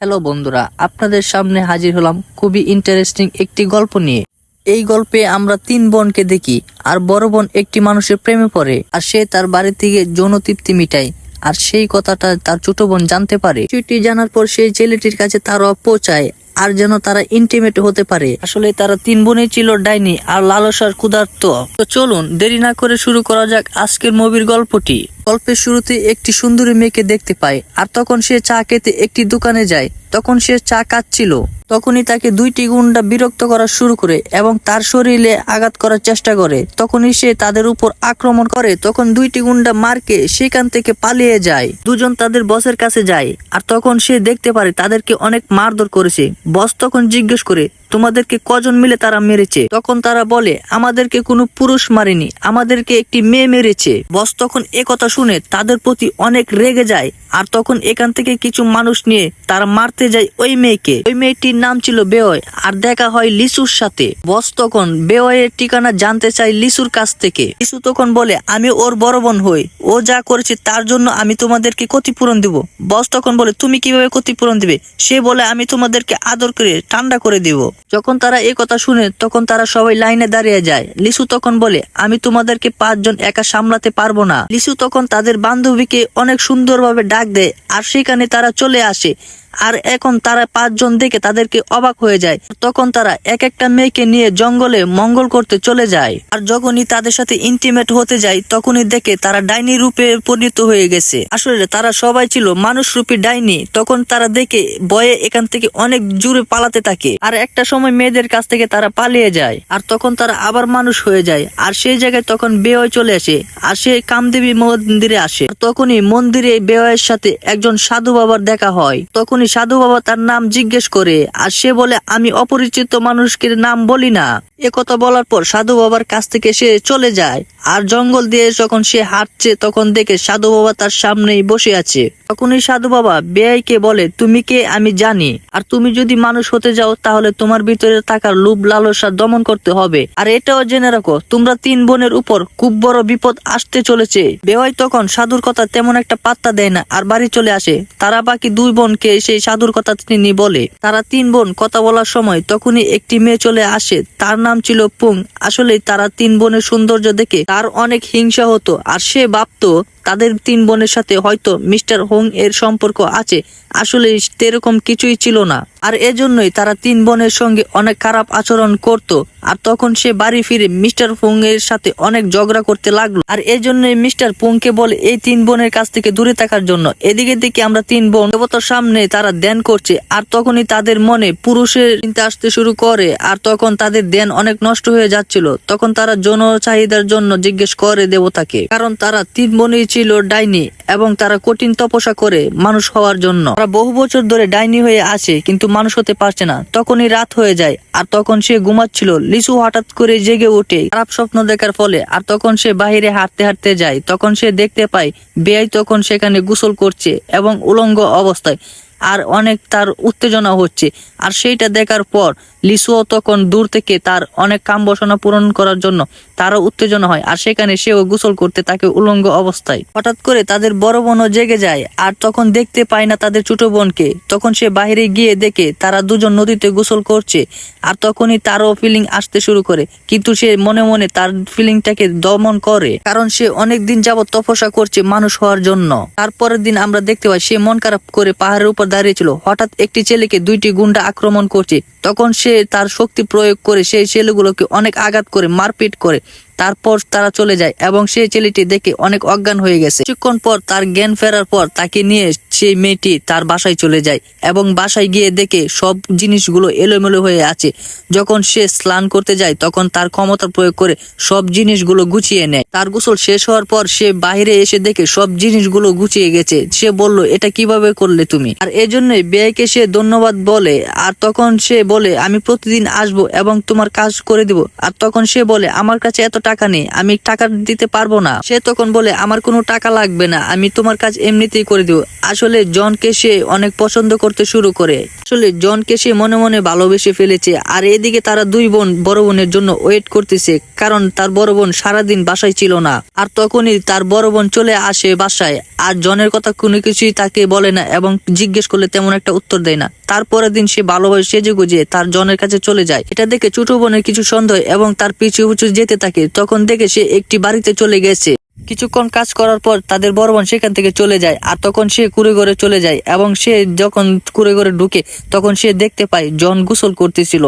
Hello বন্ধুরা, আপনাদের সামনে হাজির হলাম খুবই ইন্টারেস্টিং একটি গল্প নিয়ে। এই গল্পে আমরা তিন বোনকে দেখি, আর বড় বোন একটি মানুষের প্রেমে পড়ে, আর সে তার বাড়ি থেকে যৌন তৃপ্তি মিটায়, আর সেই কথাটা তার ছোট বোন জানতে পারে। সেটি জানার পর সেই ছেলেটির কাছে তারা পৌঁছায়, আর যেন তারা ইন্টিমেট হতে পারে। আসলে তারা তিন বোনই ছিল ডাইনি আর লালসার ক্ষুধার্ত। তো চলুন, দেরি না করে শুরু করা যাক আজকের মুভির গল্পটি। গল্পের শুরুতে একটি সুন্দরী মেয়েকে দেখতে পায়, আর তখন সে চা খেতে একটি দোকানে যায়। তখন সে চা কাচ্ছিল তখনই তাকে দুইটি গুন্ডা বিরক্ত করা শুরু করে এবং তার শরীরে আঘাত করার চেষ্টা করে। তখনই সে তাদের উপর আক্রমণ করে। তখন দুইটি গুন্ডা মারকে সেখান থেকে পালিয়ে যায়। দুজন তাদের বসের কাছে যায়, আর তখন সে দেখতে পারে তাদেরকে অনেক মারধর করেছে। বস তখন জিজ্ঞেস করে তোমাদেরকে কজন মিলে তারা মেরেছে? তখন তারা বলে, আমাদেরকে কোনো পুরুষ মারেনি, আমাদেরকে একটি মেয়ে মেরেছে। বস তখন কথা শুনে তাদের প্রতি অনেক রেগে যায়, আর তখন এখান থেকে কিছু মানুষ নিয়ে তারা মারতে যায় ওই মেয়েকে। ওই মেয়েটির নাম ছিল বেওয় আর দেখা হয় লিসুর সাথে। বস তখন বেওয়ের ঠিকানা জানতে চায় লিসুর কাছ থেকে। লিসু তখন বলে, আমি ওর বড় বোন হই। ও যা করেছে তার জন্য আমি তোমাদেরকে ক্ষতিপূরণ দিব। বস তখন বলে, তুমি কীভাবে ক্ষতিপূরণ দিবে? সে বলে, আমি তোমাদেরকে আদর করে ঠান্ডা করে দিব। যখন তারা এই কথা শুনে তখন তারা সবাই লাইনে দাঁড়িয়ে যায়। লিসু তখন বলে, আমি তোমাদেরকে পাঁচজন একা সামলাতে পারব না। লিসু তখন তাদের বান্ধবীকে অনেক সুন্দরভাবে ডাক দেয় আর সেখানে তারা চলে আসে। আর এখন তারা পাঁচজন দেখে তাদেরকে অবাক হয়ে যায়। তখন তারা এক একটা মেয়েকে নিয়ে জঙ্গলে মঙ্গল করতে চলে যায়। আর যখনই তাদের সাথে ইন্টিমেট হতে যায়, তখনই দেখে তারা ডাইনি রূপে পরিণত হয়ে গেছে। আসলে তারা সবাই ছিল মানুষ রূপী ডাইনি। তখন তারা দেখে বয়ে এখান থেকে অনেক জুড়ে পালাতে থাকে। আর একটা সময় মেয়েদের কাছ থেকে তারা পালিয়ে যায়। আর তখন তারা আবার মানুষ হয়ে যায়। আর সেই জায়গায় তখন বেয় চলে আসে। আর সে কামদেবী মন্দিরে আসে। তখনই মন্দিরে বেয়ের সাথে একজন সাধু বাবার দেখা হয়। তখনই সাধু বাবা তার নাম জিজ্ঞেস করে, আর সে বলে, আমি অপরিচিত মানুষকে নাম বলি না। এ কথা বলার পর সাধু বাবার কাছ থেকে সে চলে যায়। আর জঙ্গল দিয়ে যখন সে হাঁটছে, তখন দেখে সাধু বাবা তার সামনেই বসে আছে। তখনই সাধু বাবা বেআইকে বলে, তুমি কে? আমি জানি। আর তুমি যদি মানুষ হতে যাও, তাহলে তোমার ভিতরে থাকার লোভ, লালসা দমন করতে হবে। আর এটাও জেনে রাখো, তোমরা তিন বোনের উপর খুব বড় বিপদ আসতে চলেছে। বেওয়াই তখন সাধুর কথা তেমন একটা পাত্তা দেয় না আর বাড়ি চলে আসে। তারা বাকি দুই বোনকে সেই সাধুর কথা তিনি বলে। তারা তিন বোন, কথা বলার সময় তখনই একটি মেয়ে চলে আসে। তার নাম ছিল পুং। আসলে তারা তিন বোনের সৌন্দর্য দেখে তার অনেক হিংসা হতো। আর সে ভাবতো তাদের তিন বোনের সাথে হয়তো মিস্টার হোং এর সম্পর্ক আছে। আসলে সেরকম কিছুই ছিল না। আর এজন্যই তারা তিন বোনের সঙ্গে অনেক খারাপ আচরণ করত। আর তখন সে বাড়ি ফিরে মিস্টার পুং এর সাথে অনেক ঝগড়া করতে লাগল। আর এজন্যই মিস্টার পুংকে বলে এই তিন বোনের কাছ থেকে দূরে থাকার জন্য এদিকে দিকে আমরা তিন বোন দেবতার সামনে তারা ধ্যান করছে। আর তখনই তাদের মনে পুরুষের চিন্তা আসতে শুরু করে। আর তখন তাদের ধ্যান অনেক নষ্ট হয়ে যাচ্ছিল। তখন তারা যৌন চাহিদার জন্য জিজ্ঞেস করে দেবতাকে। কারণ তারা তিন বোনই ছিল ডাইনি এবং তারা কঠিন তপস্যা করে মানুষ হওয়ার জন্য। তারা বহু বছর ধরে ডাইনি হয়ে আছে, কিন্তু মানুষ হতে পারছে না। তখনই রাত হয়ে যায়, আর তখন সে ঘুমাচ্ছিল। লিসু হঠাৎ করে জেগে ওঠে, খারাপ স্বপ্ন দেখার ফলে, আর তখন সে বাহিরে হাঁটতে হাঁটতে যায়। তখন সে দেখতে পায়, বেআই তখন সেখানে গোসল করছে এবং উলঙ্গ অবস্থায়। আর অনেক তার উত্তেজনা হচ্ছে। আর সেইটা দেখার পর লিসুও তখন দূর থেকে তার অনেক কাম বসনা পূরণ করার জন্য তারও উত্তেজনা হয়। আর সেখানে সেও গোসল করতে তাকে উলঙ্গ অবস্থায়। হঠাৎ করে তাদের বড় বোনও জেগে যায় আর তখন দেখতে পায় না তাদের ছোট বোনকে। তখন সে বাইরে গিয়ে দেখে তারা দুজন নদীতে গোসল করছে আর তখনই তারও ফিলিং আসতে শুরু করে। কিন্তু সে মনে মনে তার ফিলিংটাকে দমন করে। কারণ সে অনেক দিন যাবত তপস্যা করছে মানুষ হওয়ার জন্য। তারপরের দিন আমরা দেখতে পাই সে মন খারাপ করে পাহাড়ের উপর দাঁড়িয়েছিল। হঠাৎ একটি ছেলেকে দুইটি গুন্ডা আক্রমণ করছে। তখন সে তার শক্তি প্রয়োগ করে সেই ছেলেগুলোকে অনেক আঘাত করে, মারপিট করে। তারপর তারা চলে যায় এবং সেই ছেলেটি দেখে অনেক অজ্ঞান হয়ে গেছে। কিছুক্ষণ পর তার জ্ঞান ফেরার পর তাকে নিয়ে সেই মেয়েটি তার বাসায় চলে যায় এবং বাসায় গিয়ে দেখে সব জিনিসগুলো এলোমেলো হয়ে আছে। যখন সে স্নান করতে যায় তখন তার ক্ষমতা প্রয়োগ করে সব জিনিসগুলো গুছিয়ে নেয়। তার গোসল শেষ হওয়ার পর সে বাইরে এসে দেখে সব জিনিসগুলো গুছিয়ে গেছে। সে বলল, এটা কীভাবে করলে তুমি? আর এজন্যই ব্যয়কে সে ধন্যবাদ বলে। আর তখন সে বলে, আমি প্রতিদিন আসব এবং তোমার কাজ করে দিব। আর তখন সে বলে, আমার কাছে এত টাকা নেই, আমি টাকা দিতে পারব না। সে তখন বলে, আমার কোনো টাকা লাগবে না, আমি তোমার কাজ এমনিতেই করে দিব। আসলে জনকে সে অনেক পছন্দ করতে শুরু করে। আসলে জনকে সে মনে মনে ভালোবেসে ফেলেছে, আর এদিকে তারা দুই বোন, বড় বোনের জন্য ওয়েট করতেছে, কারণ তার বড় বোন সারাদিন বাসায় ছিল না। আর তখনই তার বড় বোন চলে আসে বাসায়, আর জনের কথা কোনো কিছুই তাকে বলে না এবং জিজ্ঞেস করলে তেমন একটা উত্তর দেয় না। তারপরের দিন সে ভালোভাবে সেজে গুজে তার জনের কাছে চলে যায়। এটা দেখে ছোট বোনের কিছু সন্দেহ এবং তার পিছু পিছু যেতে থাকে। তখন দেখে সে একটি বাড়িতে চলে গেছে। কিছুক্ষণ কাজ করার পর তাদের বড় বোন সেখান থেকে চলে যায় আর তখন সে কুড়ে ঘরে চলে যায় এবং সে যখন কুড়ে ঘরে ঢুকে তখন সে দেখতে পায় জন গোসল করতেছিল।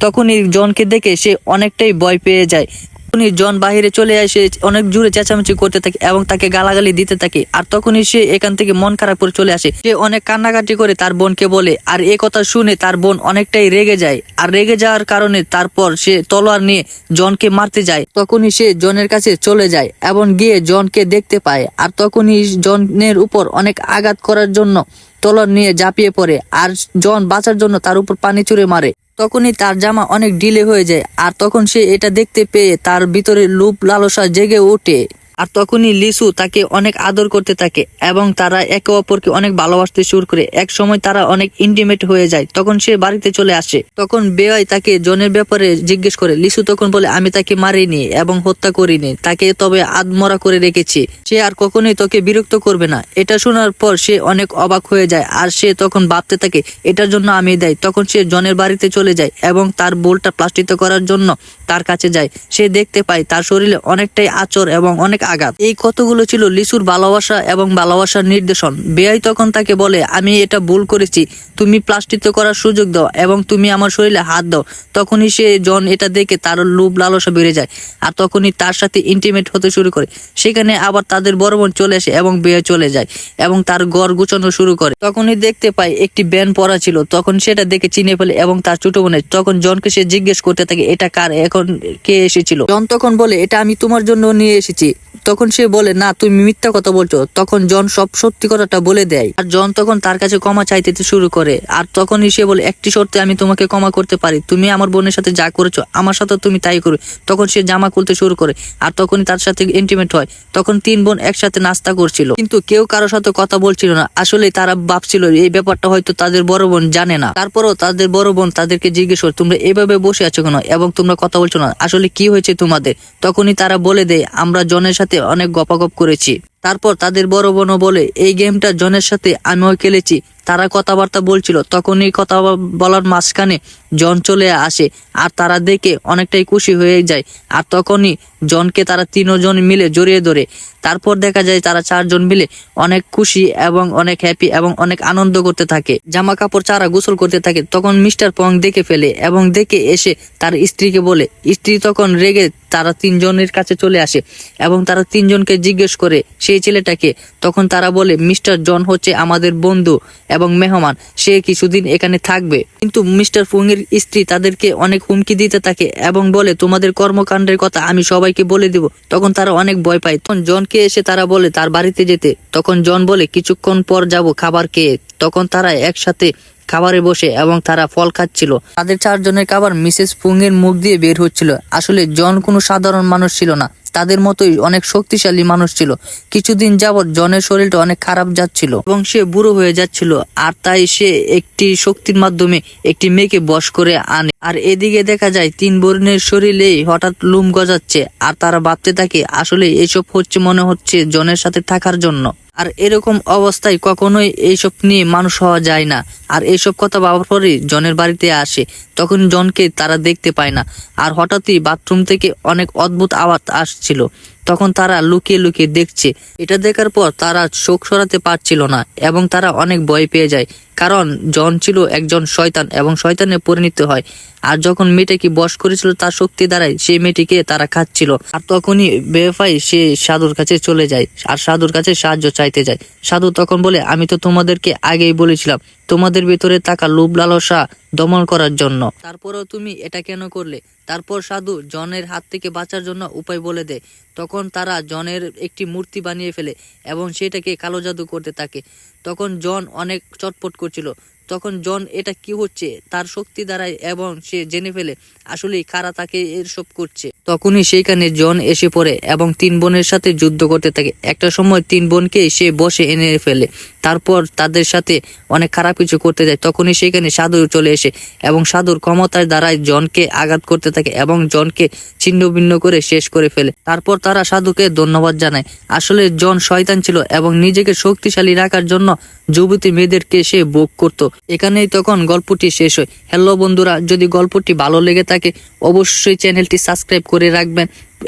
তখনই জনকে দেখে সে অনেকটাই ভয় পেয়ে যায়। তখনই জন বাহিরে চলে আসে, অনেক জোরে চেঁচামেচি করতে থাকে এবং তাকে গালাগালি দিতে থাকে। আর তখনই সে এখান থেকে মন খারাপ করে চলে আসে। সে অনেক কান্নাকাটি করে তার বোনকে বলে, আর এ কথা শুনে তার বোন অনেকটাই রেগে যায়। আর রেগে যাওয়ার কারণে তারপর সে তলোয়ার নিয়ে জনকে মারতে যায়। তখনই সে জনের কাছে চলে যায় এবং গিয়ে জনকে দেখতে পায়। আর তখনই জনের উপর অনেক আঘাত করার জন্য তলোয়ার নিয়ে ঝাঁপিয়ে পড়ে আর জন বাঁচার জন্য তার উপর পানি চুরে মারে। তখনই তার জামা অনেক ডিলে হয়ে যায় আর তখন সে এটা দেখতে পেয়ে তার ভিতরে লুপ লালসা জেগে ওঠে। আর তখনই লিসু তাকে অনেক আদর করতে থাকে এবং তারা একে অপরকে অনেক ভালোবাসতে শুরু করে। এক সময় তারা অনেক ইন্টিমেট হয়ে যায়, তখন সে বাড়িতে চলে আসে। তখন বেয়াই তাকে জনের ব্যাপারে জিজ্ঞেস করে, লিসু তখন বলে, আমি তাকে মারিনি এবং হত্যা করিনি, তাকে তবে আদমরা করে রেখেছি। সে আর কখনোই তোকে বিরক্ত করবে না। এটা শোনার পর সে অনেক অবাক হয়ে যায় আর সে তখন ভাবতে থাকে, এটার জন্য আমি দেয়। তখন সে জনের বাড়িতে চলে যায় এবং তার বোলটা প্লাস্টিত করার জন্য তার কাছে যায়। সে দেখতে পায় তার শরীরে অনেকটাই আচর এবং অনেক আঘাত। এই কতগুলো ছিল লিসুর ভালোবাসা এবং ভালোবাসার নির্দেশন? বেয়াই তখন তাকে বলে, আমি এটা ভুল করেছি। তুমি প্লাস্টিত করার সুযোগ দাও এবং তুমি আমার শরীরে হাত দাও। তখনই সে জন এটা দেখে তার লোভ লালসা বেড়ে যায় আর তখনই তার সাথে ইন্টিমেট হতে শুরু করে। সেখানে আবার তাদের বড় বোন চলে আসে এবং বেয়ে চলে যায় এবং তার গড় গুছানো শুরু করে। তখনই দেখতে পায় একটি ব্যান পরা ছিল। তখন সেটা দেখে চিনে ফেলে এবং তার ছোট বোনের তখন জনকে সে জিজ্ঞেস করতে থাকে, এটা কার? এখন কে এসেছিল? জন তখন বলে, এটা আমি তোমার জন্য নিয়ে এসেছি। তখন সে বলে, না, তুমি মিথ্যা কথা বলছো। তখন জন সব সত্যি কথাটা বলে দেয়। আর জন তখন তার কাছে ক্ষমা চাইতে শুরু করে। আর তখনই সে বলে, একটি শর্তে আমি তোমাকে ক্ষমা করতে পারি। তুমি আমার বোনের সাথে যা করেছ, আমার সাথে তুমি তাই করবে। তখন সে জামা খুলতে শুরু করে। আর তখনই তার সাথে ইন্টিমেট হয়। তখন তিন বোন একসাথে নাস্তা করছিল। কিন্তু কেউ কারোর সাথে কথা বলছিল না। আসলে তারা ভাবছিল, এই ব্যাপারটা হয়তো তাদের বড় বোন জানে না। তারপরও তাদের বড় বোন তাদেরকে জিজ্ঞেস করে, তোমরা এভাবে বসে আছো কেন? এবং তোমরা কথা বলছো না। আসলে কি হয়েছে তোমাদের? তখনই তারা বলে দেয়, আমরা জনের সাথে অনেক গপাগপ করেছি। তারপর তাদের বড় বোনও বলে, এই গেমটা জনের সাথে আমিও খেলেছি। তারা কথাবার্তা বলছিল। তখনই কথা বলার মাঝখানে জন চলে আসে আর তারা দেখে অনেকটাই খুশি হয়ে যায়। আর তখনই জনকে তারা তিনজন মিলে জড়িয়ে ধরে। তারপর দেখা যায় তারা চারজন মিলে অনেক খুশি এবং অনেক হ্যাপি এবং অনেক আনন্দ করতে থাকে। জামা কাপড় চারা গোসল করতে থাকে। তখন মিস্টার পং দেখে ফেলে এবং দেখে এসে তার স্ত্রীকে বলে, স্ত্রী তখন রেগে তারা তিনজনের কাছে চলে আসে এবং তারা তিনজনকে জিজ্ঞেস করে সেই ছেলেটাকে। তখন তারা বলে, মিস্টার জন হচ্ছে আমাদের বন্ধু এবং মেহমান, সে কিছুদিন এখানে থাকবে। কিন্তু মিস্টার ফুংয়ের স্ত্রী তাদেরকে অনেক হুমকি দিতে থাকে এবং বলে, তোমাদের কর্মকাণ্ডের কথা আমি সবাইকে বলে দিব। তখন তারা অনেক ভয় পায়। তখন জনকে এসে তারা বলে, তার বাড়িতে যেতে। তখন জন বলে, কিছুক্ষণ পর যাব খাবার খেয়ে। তখন তারা একসাথে খাবারে বসে এবং তারা ফল খাচ্ছিল। তাদের চারজনের খাবার মিসেস ফুংয়ের মুখ দিয়ে বের হচ্ছিল। আসলে জন কোনো সাধারণ মানুষ ছিল না। তাদের মতোই অনেক শক্তিশালী মানুষ ছিল। কিছুদিন যাবৎ জনের শরীরটা অনেক খারাপ যাচ্ছিল এবং সে বুড়ো হয়ে যাচ্ছিল। আর তাই সে একটি শক্তির মাধ্যমে একটি মেয়েকে বশ করে আনে। আর এদিকে দেখা যায়, তিন বরুণের শরীরে হঠাৎ লুম গজাচ্ছে। আর তারা ভাবতে থাকে, আসলে এসব হচ্ছে মনে হচ্ছে জনের সাথে থাকার জন্য। আর এরকম অবস্থায় কখনোই এইসব নিয়ে মানুষ হওয়া যায় না। আর এইসব কথা ভাবার পরে জনের বাড়িতে আসে, তখন জনকে তারা দেখতে পায় না। আর হঠাৎই বাথরুম থেকে অনেক অদ্ভুত আওয়াজ আসছিল, তখন তারা লুকিয়ে লুকিয়ে দেখছে। এটা দেখার পর তারা শোক সরাতে পারছিল না এবং তারা অনেক ভয় পেয়ে যায়, কারণ জন ছিল একজন শয়তান এবং শয়তানে পরিণত হয়। আর যখন মেয়েটাকে বশ করেছিল, তার শক্তি দ্বারাই সেই মেয়েটিকে তারা খাচ্ছিল। আর তখনই বেফাই সে সাধুর কাছে চলে যায়, আর সাধুর কাছে সাহায্য চাইতে যায়। সাধু তখন বলে, আমি তো তোমাদেরকে আগেই বলেছিলাম, তোমাদের ভিতরে থাকা লোভ লালসা দমন করার জন্য। তারপরেও তুমি এটা কেন করলে? তারপর সাধু জনের হাত থেকে বাঁচার জন্য উপায় বলে দেয়। তখন তারা জনের একটি মূর্তি বানিয়ে ফেলে এবং সেটাকে কালো জাদু করতে থাকে। তখন জন অনেক চটপট করছিল। তখন জন, এটা কি হচ্ছে? তার শক্তি দ্বারাই এবং সে জেনে ফেলে আসলে কারা তাকে এসব করছে। তখনই সেইখানে জন এসে পড়ে এবং তিন বোনের সাথে যুদ্ধ করতে থাকে। একটা সময় তিন বোনকে সে বসে এনে ফেলে। তারপর তাদের সাথে অনেক খারাপ কিছু করতে যায়। তখনই সেইখানে সাধু চলে এসে এবং সাধুর ক্ষমতার দ্বারাই জনকে আঘাত করতে থাকে এবং জনকে ছিন্ন ভিন্ন করে শেষ করে ফেলে। তারপর তারা সাধুকে ধন্যবাদ জানায়। আসলে জন শয়তান ছিল এবং নিজেকে শক্তিশালী রাখার জন্য যুবতী মেয়েদেরকে সে ভোগ করত। এখানেই তখন গল্পটি শেষ হয়। হ্যালো বন্ধুরা, যদি গল্পটি ভালো লেগে থাকে, অবশ্যই চ্যানেলটি সাবস্ক্রাইব করে রাখবেন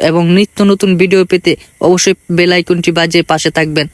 এবং নিত্য নতুন ভিডিও পেতে অবশ্যই বেল আইকনটি বাজিয়ে পাশে থাকবেন।